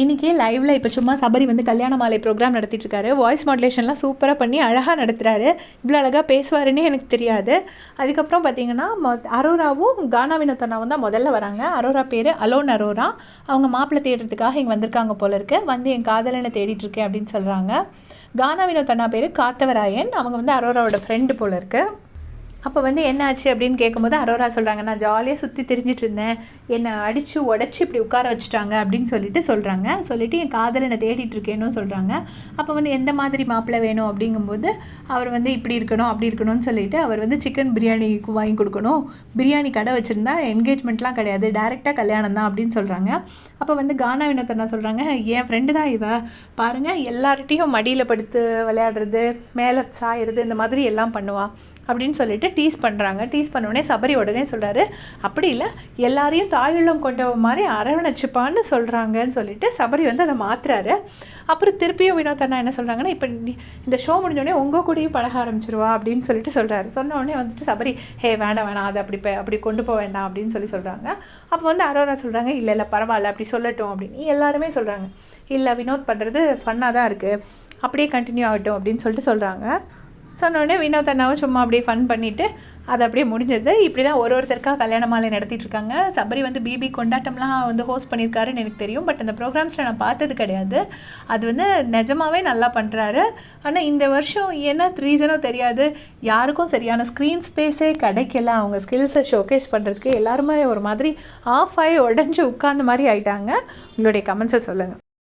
இன்றைக்கி லைவில் இப்போ சும்மா சபரி வந்து கல்யாண மாலை ப்ரோக்ராம் நடத்திட்டுருக்காரு. வாய்ஸ் மாடுலேஷன்லாம் சூப்பராக பண்ணி அழகாக நடத்துகிறாரு இவ்வளோ அழகாக பேசுவாருன்னே எனக்கு தெரியாது. அதுக்கப்புறம் பார்த்தீங்கன்னா மொ அரோராவும் கானா வினோத்தனாவும் தான் முதல்ல வராங்க. அரோரா பேர் அலோன் அரோரா. அவங்க மாப்பிள்ளை தேடுறதுக்காக இங்கே வந்திருக்காங்க போல இருக்கு. வந்து என் காதலனை தேடிட்டுருக்கேன் அப்படின்னு சொல்கிறாங்க கானா வினோத்தனா பேர் காத்தவராயன். அவங்க வந்து அரோராவோட ஃப்ரெண்டு போல இருக்குது அப்போ வந்து என்ன ஆச்சு அப்படின்னு கேட்கும்போது அரோரா சொல்கிறாங்க நான் ஜாலியாக சுற்றி தெரிஞ்சிட்டு இருந்தேன் என்னை அடித்து உடச்சி இப்படி உட்கார வச்சுட்டாங்க அப்படின்னு சொல்லிட்டு சொல்கிறாங்க சொல்லிட்டு என் காதலனை தேடிட்டு இருக்கேன்னு சொல்கிறாங்க அப்போ வந்து எந்த மாதிரி மாப்பிள்ளை வேணும் அப்படிங்கும்போது அவர் வந்து இப்படி இருக்கணும் அப்படி இருக்கணும்னு சொல்லிட்டு அவர் வந்து சிக்கன் பிரியாணி வாங்கி கொடுக்கணும். பிரியாணி கடை வச்சுருந்தா என்கேஜ்மெண்ட்லாம் கிடையாது. டேரெக்டாக கல்யாணம் தான் அப்படின்னு சொல்கிறாங்க அப்போ வந்து கானா வினோத் தான் சொல்கிறாங்க என் ஃப்ரெண்டு தான் இவ. பாருங்கள் எல்லார்கிட்டையும் மடியில் படுத்து விளையாடுறது மேலே சாயிறது இந்த மாதிரி எல்லாம் பண்ணுவாள் அப்படின்னு சொல்லிட்டு டீஸ் பண்ணுறாங்க டீஸ் பண்ண சபரி உடனே சொல்கிறாரு அப்படி இல்லை. எல்லாரையும் தாயுள்ளம் கொண்ட மாதிரி அரவணைச்சுப்பான்னு சொல்கிறாங்கன்னு சொல்லிட்டு சபரி வந்து அதை மாத்துறாரு. அப்புறம் திருப்பியும் வினோத் அண்ணா என்ன சொல்கிறாங்கன்னா இப்போ இந்த ஷோ முடிஞ்சோடனே உங்கள் கூடயும் பழக ஆரம்பிச்சிருவா அப்படின்னு சொல்லிட்டு சொல்கிறாரு சொன்ன உடனே வந்துட்டு சபரி ஹே வேண்டாம் வேணாம். அதை அப்படி அப்படி கொண்டு போக வேண்டாம் அப்படின்னு சொல்லி சொல்கிறாங்க அப்போ வந்து அரோரா சொல்கிறாங்க இல்லை இல்லை பரவாயில்ல. அப்படி சொல்லட்டும் அப்படின்னு. எல்லாருமே சொல்கிறாங்க இல்லை வினோத் பண்ணுறது ஃபன்னாக தான் இருக்குது அப்படியே கண்டினியூ ஆகட்டும் அப்படின்னு சொல்லிட்டு சொல்கிறாங்க சொன்னோடனே வினோத் அண்ணாவும் சும்மா அப்படியே ஃபன் பண்ணிவிட்டு அது அப்படியே முடிஞ்சது. இப்படி தான் ஒரு ஒருத்தருக்காக கல்யாண மாலை நடத்திட்டுருக்காங்க சபரி வந்து பிபி கொண்டாட்டம்லாம் வந்து ஹோஸ்ட் பண்ணியிருக்காருன்னு எனக்கு தெரியும். பட் அந்த ப்ரோக்ராம்ஸில் நான் பார்த்தது கிடையாது. அது வந்து நிஜமாவே நல்லா பண்ணுறாரு ஆனால் இந்த வருஷம் என்ன ரீசனோ தெரியாது. யாருக்கும் சரியான ஸ்க்ரீன் ஸ்பேஸே கிடைக்கல. அவங்க ஸ்கில்ஸை ஷோகேஸ் பண்ணுறதுக்கு எல்லாருமே ஒரு மாதிரி ஆஃப் ஆகி உடஞ்சி உட்கார்ந்த மாதிரி ஆயிட்டாங்க. உங்களுடைய கமெண்ட்ஸை சொல்லுங்கள்